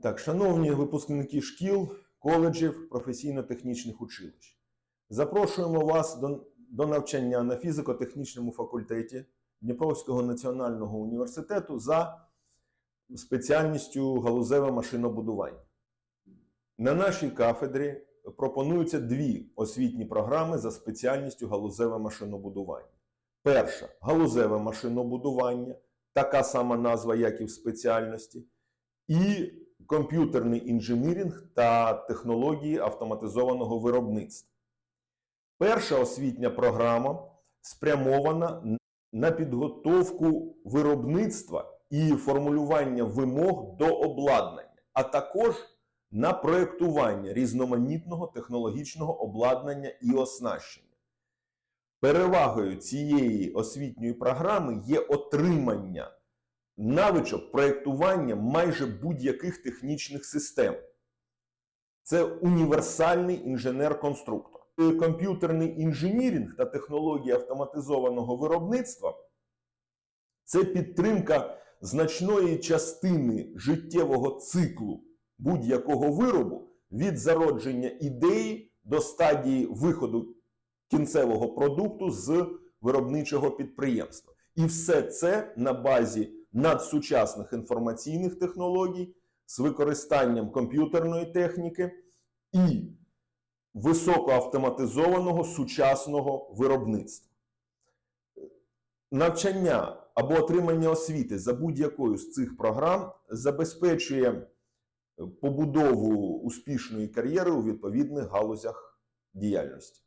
Так, шановні випускники шкіл, коледжів, професійно-технічних училищ, запрошуємо вас до, до навчання на фізико-технічному факультеті Дніпровського національного університету за спеціальністю галузеве машинобудування. На нашій кафедрі пропонуються дві освітні програми за спеціальністю галузеве машинобудування. Перша галузеве машинобудування, така сама назва, як і в спеціальності, і комп'ютерний інженіринг та технології автоматизованого виробництва. Перша освітня програма спрямована на підготовку виробництва і формулювання вимог до обладнання, а також на проєктування різноманітного технологічного обладнання і оснащення. Перевагою цієї освітньої програми є отримання навичок проєктування майже будь-яких технічних систем. Це універсальний інженер-конструктор. Комп'ютерний інженіринг та технології автоматизованого виробництва це підтримка значної частини життєвого циклу будь-якого виробу від зародження ідеї до стадії виходу кінцевого продукту з виробничого підприємства. І все це на базі надсучасних інформаційних технологій з використанням комп'ютерної техніки і високоавтоматизованого сучасного виробництва. Навчання або отримання освіти за будь-якою з цих програм забезпечує побудову успішної кар'єри у відповідних галузях діяльності.